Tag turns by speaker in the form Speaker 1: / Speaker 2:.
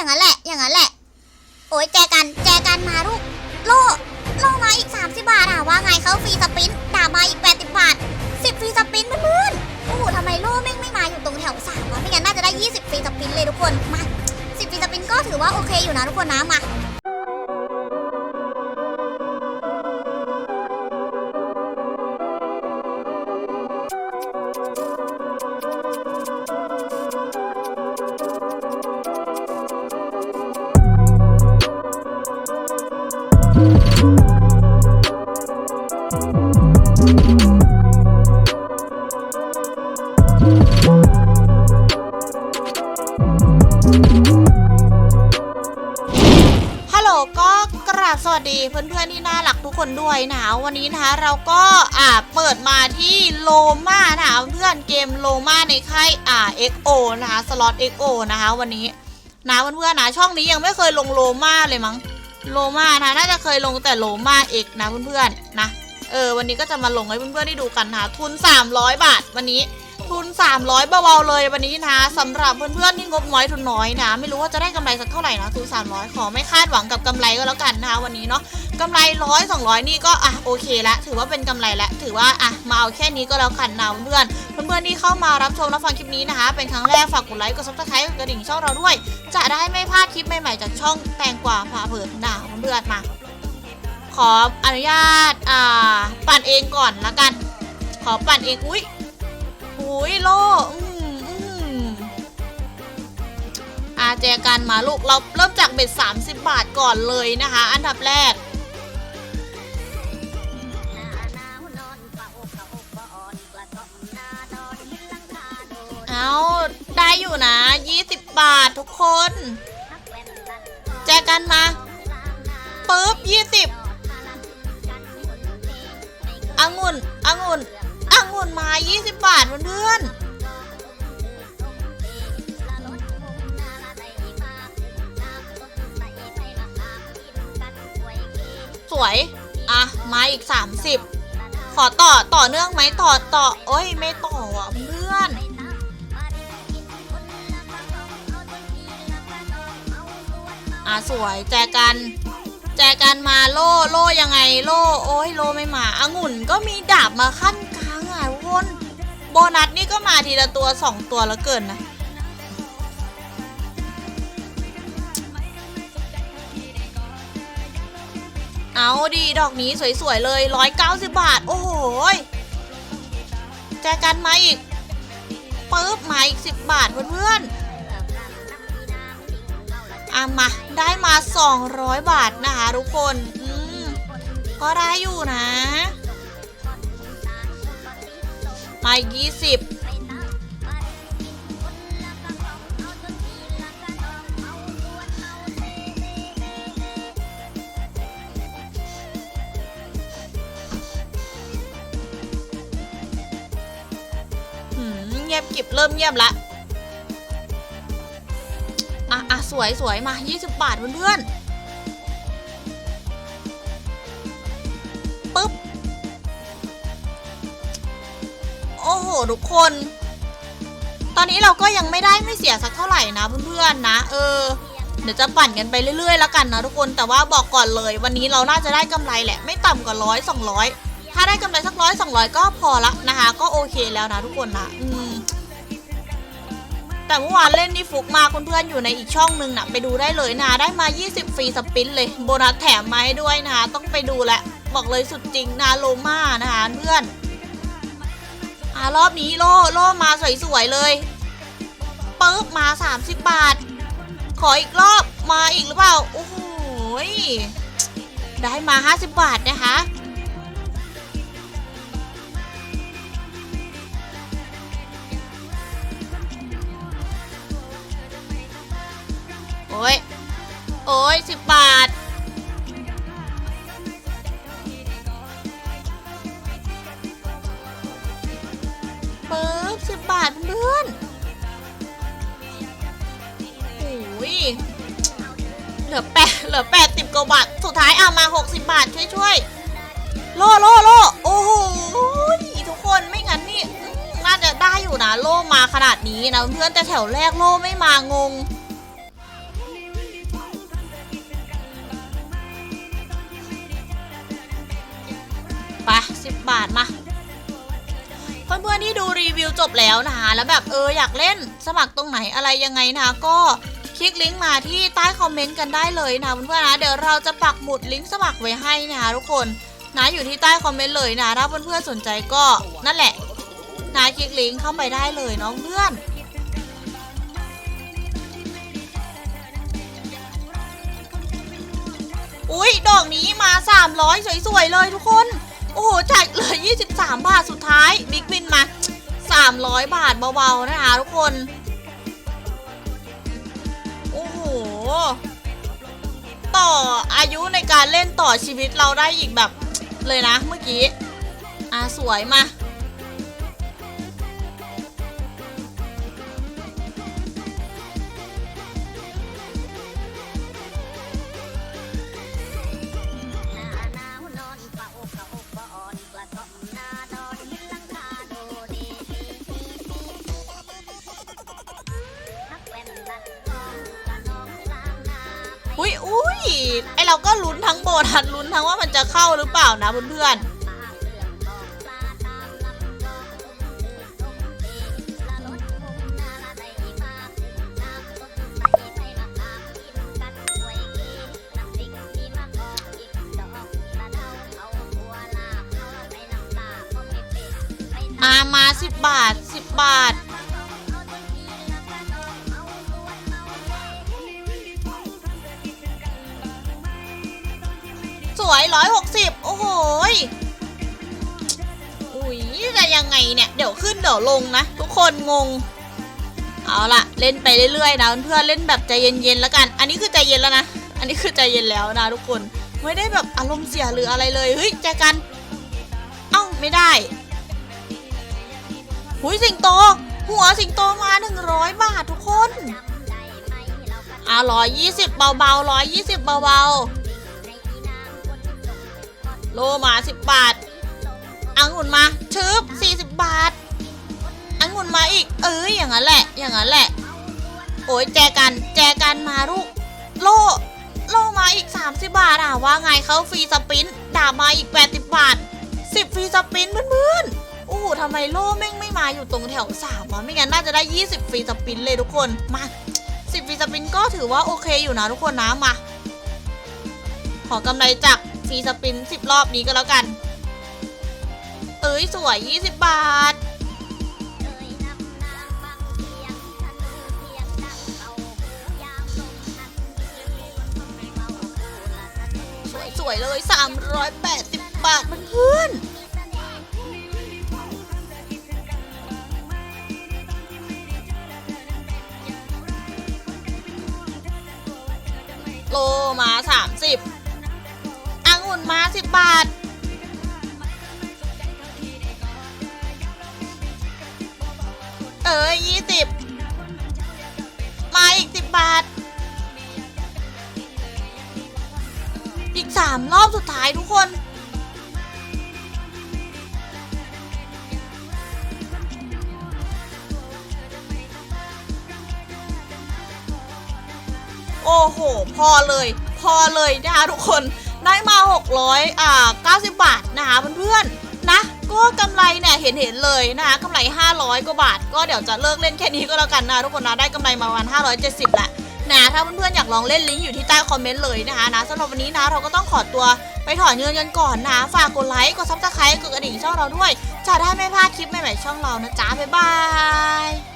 Speaker 1: อย่างนั้นแหละ อย่างนั้นแหละ โอ้ยแจกัน แจกันมาลูก โลโลมาอีก 30 บาทอะว่าไงเขาฟรีสปินด่ามาอีก 80 บาท 10ฟรีสปินเพื่อนๆโอ้โหทำไมโลแม่งไม่มาอยู่ตรงแถวสามวะไม่งั้นน่าจะได้ 20ฟรีสปินเลยทุกคน มา 10ฟรีสปินก็ถือว่าโอเคอยู่นะทุกคนนะมา
Speaker 2: ฮัลโหลก็กราบสวัสดีเพื่อนๆที่น่ารักทุกคนด้วยนะวันนี้นะคะเราก็อ่าเปิดมาที่โลมานะคะเพื่อนเกมโลมาในค่ายอ่า XO นะคะสล็อต XO นะคะวันนี้นะเพื่อนๆนะช่องนี้ยังไม่เคยลงโลมาเลยมั้งโลมานะน่าจะเคยลงแต่โลมาเอกนะเพื่อนๆนะ เออวันนี้ก็จะมาลงให้เพื่อนๆได้ดูกันนะคะทุน 300 บาทวันนี้ทุน 300เบาๆเลยวันนี้นะสำหรับเพื่อนๆที่งบน้อยทุนน้อยนะ ไม่รู้ว่าจะได้กำไรสักเท่าไหร่นะทุน 300 ขอไม่คาดหวังกับกำไรก็แล้วกันนะคะวันนี้เนาะกำไรร้อยสองร้อยนี่ก็อะโอเคละถือว่าเป็นกำไรและถือว่าอะมาเอาแค่นี้ก็แล้วกันนะเพื่อนๆเพื่อนๆที่เข้ามารับชมรับฟังคลิปนี้นะคะ เป็นครั้งแรกฝากกดไลค์กดซับสไครต์กดกระดิ่งช่องเราด้วย จะได้ไม่พลาดคลิปใหม่ๆจากช่องแตงกวาพาเผินนะเพื่อนๆมา ขออนุญาตอ่าปั่นเองก่อนละกัน ขอปั่นเองอุ้ยหุยโลอืมอืมอาแจกันมาลูกเราเริ่มจากเบ็ด30 บาทก่อนเลยนะคะ อันดับแรกเอาได้อยู่นะ 20 บาททุกคน แจกันมาปึ๊บ20 องุ่นองุ่นองุ่นมา 20 บาทเพื่อนสวย อะ มาอีก 30 ขอต่อต่อเนื่องไหมต่อต่อโอ้ย ไม่ต่ออะเพื่อนอะ สวยแจกัน จกันมาโล่โล่ยังไงโล่โอ้ยโล่ไม่มาองุ่นก็มีดาบมาขั้นกลางอะทุกคนโบนัสนี่ก็มาทีละตัวสองตัวแล้วเกินนะเอาดีดอกนี้สวยๆเลย 190 บาท โอ้โหแจกันมาอีกปึ๊บมาอีก 10 บาทเพื่อนๆ อะมาได้มา 200 บาทนะคะทุกคนอืมก็ได้อยู่นะ มาอีก20เงียบกิบเริ่มเงียบละ อะอะสวยสวยมา 20 บาทเพื่อนๆปึ๊บ โอ้โห ทุกคน ตอนนี้เราก็ยังไม่ได้ไม่เสียสักเท่าไหร่นะเพื่อนๆนะ เออ เดี๋ยวจะปั่นกันไปเรื่อยๆ แล้วกันนะทุกคน แต่ว่าบอกก่อนเลย วันนี้เราน่าจะได้กำไรแหละ ไม่ต่ำกว่าร้อยสองร้อยถ้าได้กำไรสักร้อยสองร้อยก็พอละนะคะ ก็โอเคแล้วนะทุกคนนะอื แต่เมื่อวานเล่นนี่ฟุกมากเพื่อนๆอยู่ในอีกช่องหนึ่งนะไปดูได้เลยนะได้มา 20 ฟรีสปินเลยโบนัสแถมมาให้ด้วยนะต้องไปดูแหละ บอกเลยสุดจริงนะโลมานะคะเพื่อนอ่ารอบนี้โล่โล่มาสวยๆเลยปึ๊บมา 30 บาท ขออีกรอบมาอีกหรือเปล่า โอ้โหยได้มา 50 บาทนะคะ 110 บาท เปิบสิบบาทเพื่อนโอ้ยเหลือแปดเหลือแปดสิบกว่าบาท สุดท้ายเอามาหกสิบบาทช่วยช่วยโล่โล่โล่โอ้โหทุกคนไม่งั้นนี่น่าจะได้อยู่นะโล่มาขนาดนี้นะเพื่อนแต่แถวแรกโล่ไม่มางง 10บาทมาเพื่อนๆที่ดูรีวิวจบแล้วนะคะแล้วแบบเอออยากเล่นสมัครตรงไหนอะไรยังไงนะคะก็คลิกลิงก์มาที่ใต้คอมเมนต์กันได้เลยนะเพื่อนๆนะเดี๋ยวเราจะปักหมุดลิงก์สมัครไว้ให้นะคะทุกคนนะอยู่ที่ใต้คอมเมนต์เลยนะถ้าเพื่อนๆสนใจก็นั่นแหละนะคลิกลิงก์เข้าไปได้เลยน้องเพื่อนอุ้ยดอกนี้มา 300 สวยๆเลยทุกคน โอ้โหจ่ายเลย23 บาทสุดท้ายบิ๊กวินมา 300 บาทเบาๆนะคะทุกคน โอ้โห ต่ออายุในการเล่นต่อชีวิตเราได้อีกแบบเลยนะเมื่อกี้ อะ สวยมา ไอเราก็ลุ้นทั้งโบนัสลุ้นทั้งว่ามันจะเข้าหรือเปล่านะเพื่อนๆอ่ามา10บบาท10บาท สวยร้อยหกสิบโอ้โหอุ้ยจะยังไงเนี่ย เดี๋ยวขึ้นเดี๋ยวลงนะ ทุกคนงง เอาละเล่นไปเรื่อยๆนะเพื่อนเล่นแบบใจเย็นๆแล้วกัน อันนี้คือใจเย็นแล้วนะ อันนี้คือใจเย็นแล้วนะทุกคน ไม่ได้แบบอารมณ์เสียหรืออะไรเลย เฮ้ยแจกัน เอ้าไม่ได้หุยสิงโต หัวสิงโตมาหนึ่งร้อยบาททุกคนอะร้อยยี่สิบเบาๆร้อยยี่สิบเบาๆ โลมาสิบบาทอังุ่นมาชึบสี่สิบบาทอังุ่นมาอีก เอ้ยอย่างนั้นแหละ อย่างนั้นแหละ โอ้ยแจกันแจกันมาลูก โลโลมาอีก 30 บาทอะว่าไงเขาฟรีสปินดามาอีก 80 บาท 10ฟรีสปินเพื่อนๆโอ้โหทำไมโลแม่งไม่มาอยู่ตรงแถวสามวะไม่งั้นน่าจะได้ 20ฟรีสปินเลยทุกคนมา 10ฟรีสปินก็ถือว่าโอเคอยู่นะทุกคนนะมา ขอกำไรจาก ฟรีสปิน10รอบนี้ก็แล้วกันเอ้ยสวย 20 บาท สวยๆเลย 380 บาทเพื่อนโลมา อังุ่นมา10บาท เอ้ยยี่สิบมาอีกสิบบาท อีกสามรอบสุดท้ายทุกคนโอ้โห พอเลย พอเลยนะคะทุกคน ได้มา 600อ่า90 บาทนะคะเพื่อนๆนะก็กำไรเนี่ยเห็นเห็นๆเลยนะคะกำไร 500 กว่าบาท ก็เดี๋ยวจะเลิกเล่นแค่นี้ก็แล้วกันนะทุกคนนะได้กำไรมาประมาณ570แหละนะถ้าเพื่อนๆอยากลองเล่นลิงก์อยู่ที่ใต้คอมเมนต์เลยนะคะนะสำหรับวันนี้นะเราก็ต้องขอตัวไปถอนเงินกันก่อนนะ ฝากกดไลค์กดซับสไครต์กดกระดิ่งช่องเราด้วย จะได้ไม่พลาดคลิปใหม่ๆช่องเรานะจ๊ะบ๊ายบาย